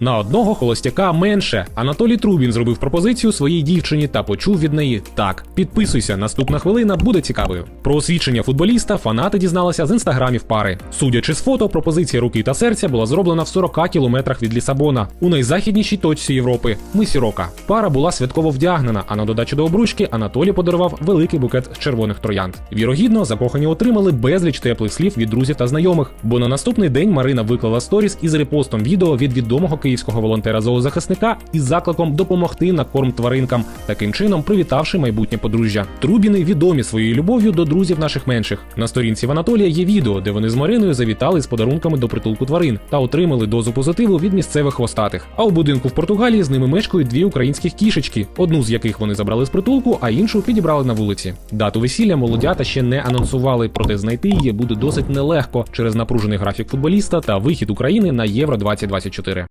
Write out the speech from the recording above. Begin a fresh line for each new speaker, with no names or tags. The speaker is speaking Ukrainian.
На одного холостяка менше. Анатолій Трубін зробив пропозицію своїй дівчині та почув від неї так. Підписуйся, наступна хвилина буде цікавою. Про освідчення футболіста фанати дізналися з інстаграмів пари. Судячи з фото, пропозиція руки та серця була зроблена в 40 кілометрах від Лісабона, у найзахіднішій точці Європи мисі Рока. Пара була святково вдягнена, а на додачу до обручки Анатолій подарував великий букет червоних троянд. Вірогідно, закохані отримали безліч теплих слів від друзів та знайомих. Бо на наступний день Марина виклала сторіс із репостом відео від відомого київського волонтера зоозахисника із закликом допомогти на корм тваринкам, таким чином привітавши майбутнє подружжя. Трубіни відомі своєю любов'ю до друзів наших менших. На сторінці в Анатолія є відео, де вони з Мариною завітали з подарунками до притулку тварин та отримали дозу позитиву від місцевих хвостатих. А у будинку в Португалії з ними мешкають дві українських кішечки, одну з яких вони забрали з притулку, а іншу підібрали на вулиці. Дату весілля молодята ще не анонсували, проте знайти її буде досить нелегко через напружений графік футболіста та вихід України на Євро 2024.